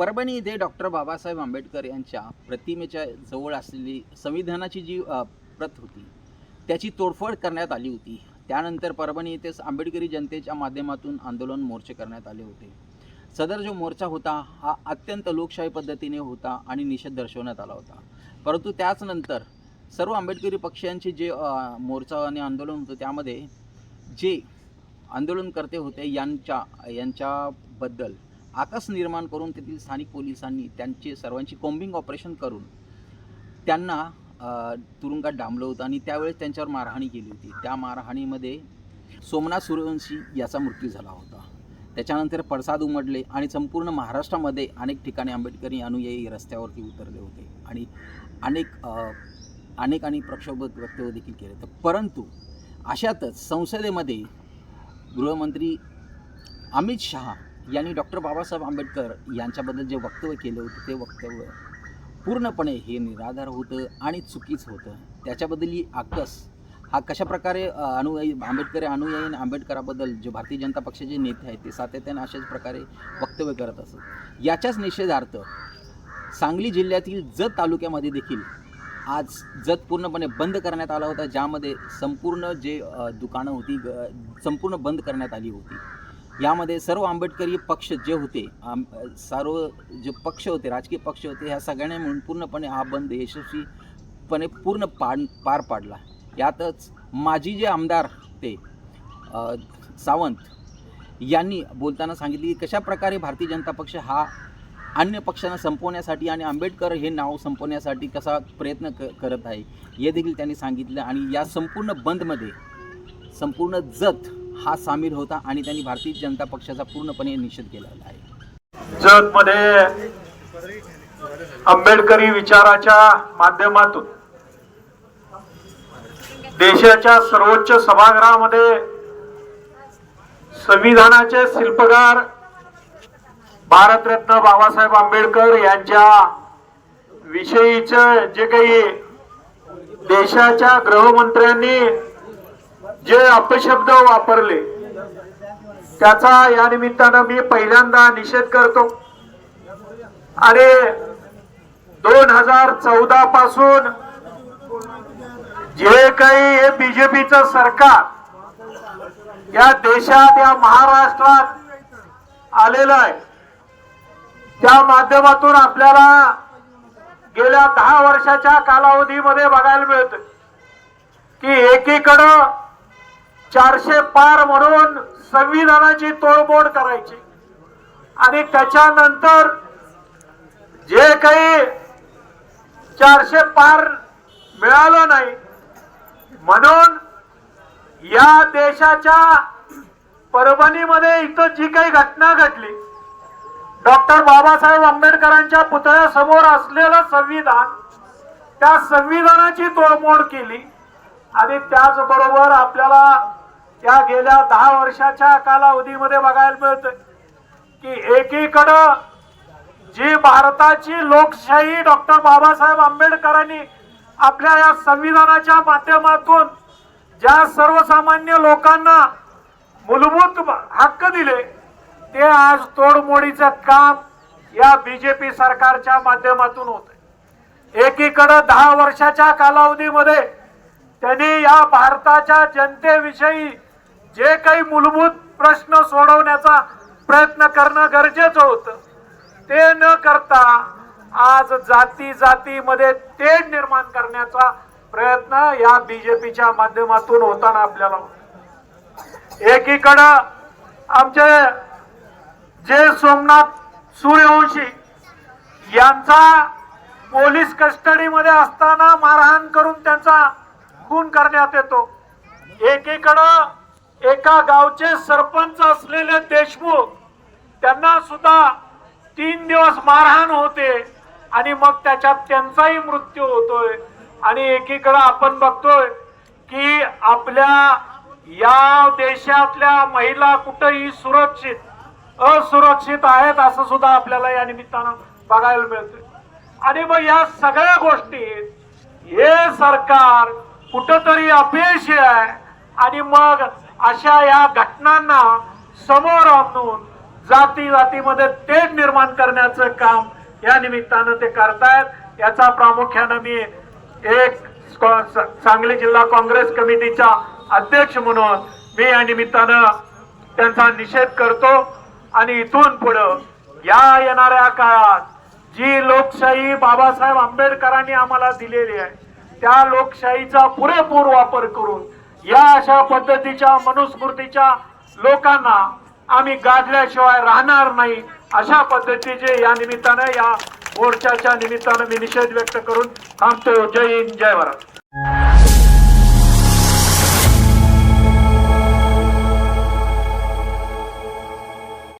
परभणी येथे डॉक्टर बाबासाहेब आंबेडकर यांच्या प्रतिमेच्या जवळ असलेली संविधानाची जी प्रत होती त्याची तोडफोड करण्यात आली होती. त्यानंतर परभणी येथेच आंबेडकरी जनतेच्या माध्यमातून आंदोलन मोर्चे करण्यात आले होते. सदर जो मोर्चा होता हा अत्यंत लोकशाही पद्धतीने होता आणि निषेध दर्शवण्यात आला होता. परंतु त्याच नंतर सर्व आंबेडकरी पक्षांचे जे मोर्चा आणि आंदोलन होतं त्यामध्ये जे आंदोलनकर्ते होते यांच्या यांच्याबद्दल आकाश निर्माण करून तेथील स्थानिक पोलिसांनी त्यांचे सर्वांची कॉम्बिंग ऑपरेशन करून त्यांना तुरुंगात डांबलं होतं आणि त्यावेळेस त्यांच्यावर मारहाणी केली होती. त्या मारहाणीमध्ये सोमनाथ सूर्यवंशी याचा मृत्यू झाला होता. त्याच्यानंतर पडसाद उमटले आणि संपूर्ण महाराष्ट्रामध्ये अनेक ठिकाणी आंबेडकरी अनुयायी रस्त्यावरती उतरले होते आणि अनेक अनेक आणि प्रक्षोभक वक्तव्य देखील केले तर परंतु अशातच संसदेमध्ये गृहमंत्री अमित शहा यांनी डॉक्टर बाबासाहेब आंबेडकर यांच्याबद्दल जे वक्तव्य केलं होतं ते वक्तव्य पूर्णपणे हे निराधार होतं आणि चुकीचं होतं. त्याच्याबद्दल आकस हा कशाप्रकारे अनुयायी आंबेडकर अनुयायी आणि आंबेडकराबद्दल जे भारतीय जनता पक्षाचे नेते आहेत ते सातत्याने अशाच प्रकारे वक्तव्य करत असत. याच्याच निषेधार्थ सांगली जिल्ह्यातील जत तालुक्यामध्ये देखील आज जत पूर्णपणे बंद करण्यात आला होता ज्यामध्ये संपूर्ण जे दुकानं होती ग- संपूर्ण बंद करण्यात आली होती. यामध्ये सर्व आंबेडकरी पक्ष जे होते आम सर्व जे पक्ष होते राजकीय पक्ष होते ह्या सगळ्यांनी मिळून पूर्णपणे हा बंद यशस्वीपणे पूर्ण पाड पार पाडला. यातच माजी जे आमदार ते सावंत यांनी बोलताना सांगितले की कशा प्रकारे भारतीय जनता पक्ष हा अन्य पक्षांना संपवण्यासाठी आणि आंबेडकर हे नाव संपवण्यासाठी कसा प्रयत्न क करत आहे हे देखील त्यांनी सांगितलं आणि या संपूर्ण बंदमध्ये संपूर्ण जत हा सामील होता आणि त्यांनी भारतीय जनता पक्षाचा पूर्णपणे निषेध केलेला आहे. जगमध्ये आंबेडकरी विचाराच्या माध्यमातून देशाच्या सर्वोच्च सभागृहामध्ये संविधानाचे शिल्पकार भारतरत्न बाबासाहेब आंबेडकर यांच्या विषयीच जे काही देशाच्या गृहमंत्र्यांनी जे अपशब्द वापरले त्याचा या निमित्तानं मी पहिल्यांदा निषेध करतो. आणि दोन हजार चौदा पासून जे काही हे बीजेपीचं सरकार या देशात या महाराष्ट्रात आलेलं आहे त्या माध्यमातून आपल्याला गेल्या दहा वर्षाच्या कालावधीमध्ये बघायला मिळतं की एकीकडं चारशे पार म्हणून संविधानाची तोडमोड करायची. आणि त्याच्यानंतर जे काही चारशे पार मिळालं नाही म्हणून या देशाच्या परभणीमध्ये इथं जी काही घटना घडली डॉक्टर बाबासाहेब आंबेडकरांच्या पुतळ्यासमोर असलेलं संविधान त्या संविधानाची तोडमोड केली आणि त्याचबरोबर आपल्याला या गेल्या दहा वर्षाच्या कालावधीमध्ये बघायला मिळतं की एकीकडं जी भारताची लोकशाही डॉक्टर बाबासाहेब आंबेडकरांनी आपल्या या संविधानाच्या माध्यमातून ज्या सर्वसामान्य लोकांना मूलभूत हक्क दिले ते आज तोडमोडीचं काम या बीजेपी सरकारच्या माध्यमातून होत एकीकडं दहा वर्षाच्या कालावधीमध्ये त्यांनी या भारताच्या जनतेविषयी जे काही मूलभूत प्रश्न सोडवण्याचा प्रयत्न करणं गरजेचं होतं. ते न करता आज जाती जातीमध्ये तेढ निर्माण करण्याचा प्रयत्न या बीजेपीच्या माध्यमातून होताना आपल्याला एकीकडं आमचे जे सोमनाथ सूर्यवंशी यांचा पोलीस कस्टडीमध्ये असताना मारहाण करून त्यांचा खून करण्यात येतो. एकीकडं एका गावचे सरपंच असलेले देशमुख त्यांना सुद्धा तीन दिवस मारहाण होते आणि मग त्याच्यात त्यांचाही मृत्यू होतोय. आणि एकीकडं आपण बघतोय की आपल्या या देशातल्या महिला कुठेही सुरक्षित असुरक्षित आहेत असं सुद्धा आपल्याला या निमित्तानं बघायला मिळतंय. आणि मग या सगळ्या गोष्टीत हे सरकार कुठंतरी अपयशी आहे. आणि मग अशा या घटनांना समोर आणून जाती जातीमध्ये तेढ निर्माण करण्याचं काम या निमित्तानं ते करतायत. याचा प्रामुख्यानं मी एक स- सांगली जिल्हा काँग्रेस कमिटीचा अध्यक्ष म्हणून मी या निमित्तानं त्यांचा निषेध करतो. आणि इथून पुढं या येणाऱ्या काळात जी लोकशाही बाबासाहेब आंबेडकरांनी आम्हाला दिलेली आहे त्या लोकशाहीचा पुरेपूर वापर करून या अशा पद्धतीच्या मनुस्मृतीच्या लोकांना आम्ही गाठल्याशिवाय राहणार नाही अशा पद्धतीचे या निमित्तानं या मोर्चाच्या निमित्तानं मी निषेध व्यक्त करून थांबतो. जय हिंद जय भारत.